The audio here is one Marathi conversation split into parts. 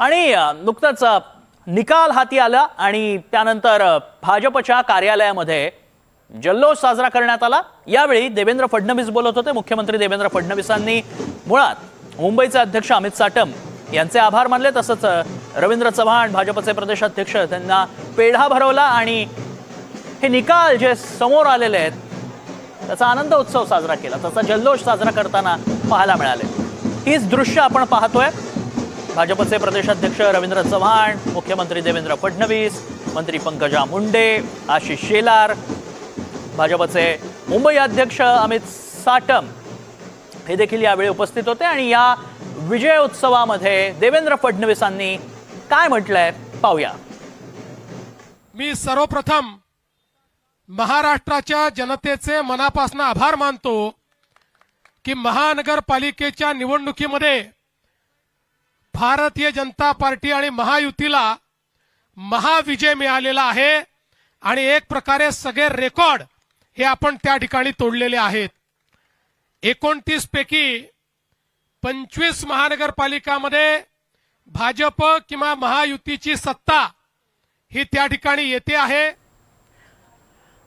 आणि नुकताच नुकतंच निकाल हाती आला आणि त्यानंतर भाजपच्या कार्यालयामध्ये जल्लोष साजरा करण्यात आला. यावेळी देवेंद्र फडणवीस बोलत होते. मुख्यमंत्री देवेंद्र फडणवीसांनी मुळात मुंबईचे अध्यक्ष अमित साटम यांचे आभार मानले. तसंच रवींद्र चव्हाण भाजपचे प्रदेशाध्यक्ष त्यांना पेढा भरवला आणि हे निकाल जे समोर आलेले आहेत त्याचा आनंद उत्सव साजरा केला. त्याचा जल्लोष साजरा करताना पाहायला मिळाले. हीच दृश्य आपण पाहतोय. भाजपचे प्रदेशाध्यक्ष रवींद्र चव्हाण मुख्यमंत्री देवेंद्र फडणवीस मंत्री पंकजा मुंडे आशिष शेलार भाजपचे मुंबई अध्यक्ष अमित साटम हे देखील यावेळी उपस्थित होते. आणि या विजय उत्सवामध्ये देवेंद्र फडणवीसांनी काय म्हटलंय पाहूया. मी सर्वप्रथम महाराष्ट्राच्या जनतेचे मनापासून आभार मानतो की महानगरपालिकेच्या निवडणुकीमध्ये भारतीय जनता पार्टी आणि महायुतीला महाविजय मिळालेला आहे आणि एक प्रकारे सगळे रेकॉर्ड हे आपण त्या ठिकाणी तोडलेले आहेत. एकोणतीस पैकी पंचवीस महानगरपालिकामध्ये भाजप किंवा महायुतीची सत्ता ही त्या ठिकाणी येते आहे.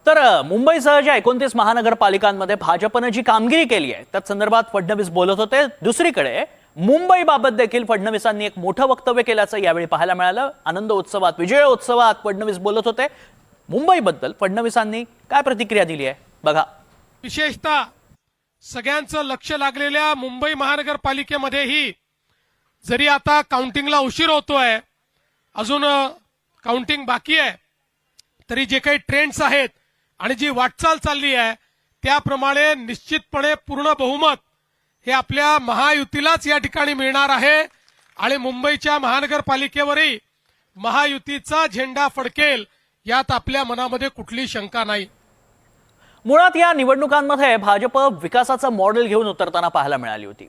तर मुंबईसह ज्या एकोणतीस महानगरपालिकांमध्ये भाजपनं जी कामगिरी केली आहे त्या संदर्भात फडणवीस बोलत होते. दुसरीकडे मुंबईबाबत देखील फडणवीसांनी एक मोठं वक्तव्य केल्याचं यावेळी पाहायला मिळालं. आनंद उत्सवात विजय उत्सवात फडणवीस बोलत होते. मुंबईबद्दल फडणवीसांनी काय प्रतिक्रिया दिली आहे? बघा. विशेषतः सगळ्यांचं लक्ष लागलेल्या मुंबई महानगरपालिकेमध्येही जरी आता काउंटिंगला उशीर होतोय अजून काउंटिंग बाकी आहे तरी जे काही ट्रेंड्स आहेत आणि जी वाटचाल चालली आहे त्याप्रमाणे निश्चितपणे पूर्ण बहुमत हे आपल्या महायुतीलाच या ठिकाणी मिळणार आहे. आणि मुंबईच्या महानगरपालिकेवरही महायुतीचा झेंडा फडकेल यात आपल्या मनामध्ये कुठली शंका नाही. मुळात या निवडणुकांमध्ये भाजप विकासाचं मॉडेल घेऊन उतरताना पाहायला मिळाली होती.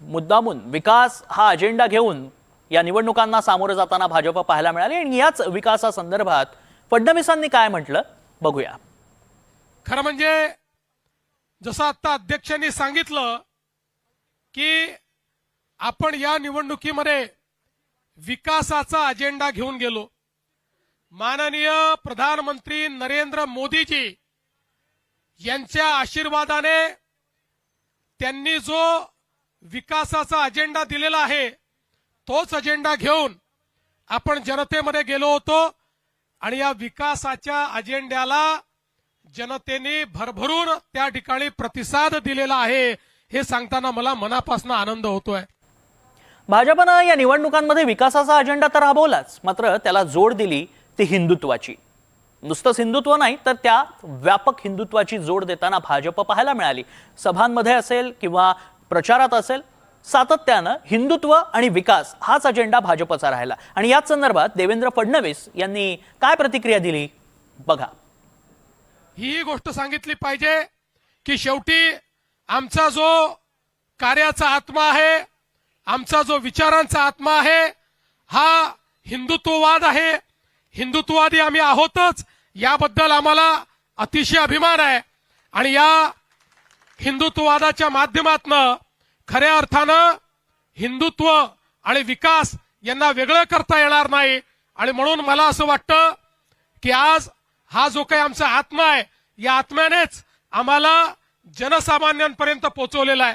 मुद्दामून विकास हा अजेंडा घेऊन या निवडणुकांना सामोरं जाताना भाजप पाहायला मिळाली. आणि याच विकासासंदर्भात फडणवीसांनी काय म्हटलं बघूया. खरं म्हणजे जसं आता अध्यक्षांनी सांगितलं की आपण या निवडणुकीमध्ये विकासाचा अजेंडा घेऊन गेलो. माननीय प्रधानमंत्री नरेंद्र मोदीजी यांच्या आशीर्वादाने त्यांनी जो विकासाचा अजेंडा दिलेला आहे तोच अजेंडा घेऊन आपण जनतेमध्ये गेलो होतो आणि या विकासाच्या अजेंड्याला जनतेने भरभरून त्या ठिकाणी प्रतिसाद दिलेला आहे. हे सांगताना मला मनापासून आनंद होतोय. भाजपनं या निवडणुकांमध्ये विकासाचा अजेंडा तर राबवलाच मात्र त्याला जोड दिली ती हिंदुत्वाची. नुसतंच हिंदुत्व नाही तर त्या व्यापक हिंदुत्वाची जोड देताना भाजप पाहायला मिळाली. सभांमध्ये असेल किंवा प्रचारात असेल सातत्यानं हिंदुत्व आणि विकास हाच अजेंडा भाजपचा राहिला. आणि याच संदर्भात देवेंद्र फडणवीस यांनी काय प्रतिक्रिया दिली? बघा. ही गोष्ट सांगितली पाहिजे की शेवटी आमचा जो कार्याचा आत्मा आहे आमचा जो विचारांचा आत्मा आहे हा हिंदुत्ववाद आहे. हिंदुत्ववादी आम्ही आहोतच याबद्दल आम्हाला अतिशय अभिमान आहे. आणि या हिंदुत्ववादाच्या माध्यमातनं खऱ्या अर्थानं हिंदुत्व आणि विकास यांना वेगळं करता येणार नाही. आणि म्हणून मला असं वाटतं की आज हा जो काही आमचा आत्मा आहे या आत्म्यानेच आम्हाला जनसामान्यांपर्यंत पोहोचवलेला आहे.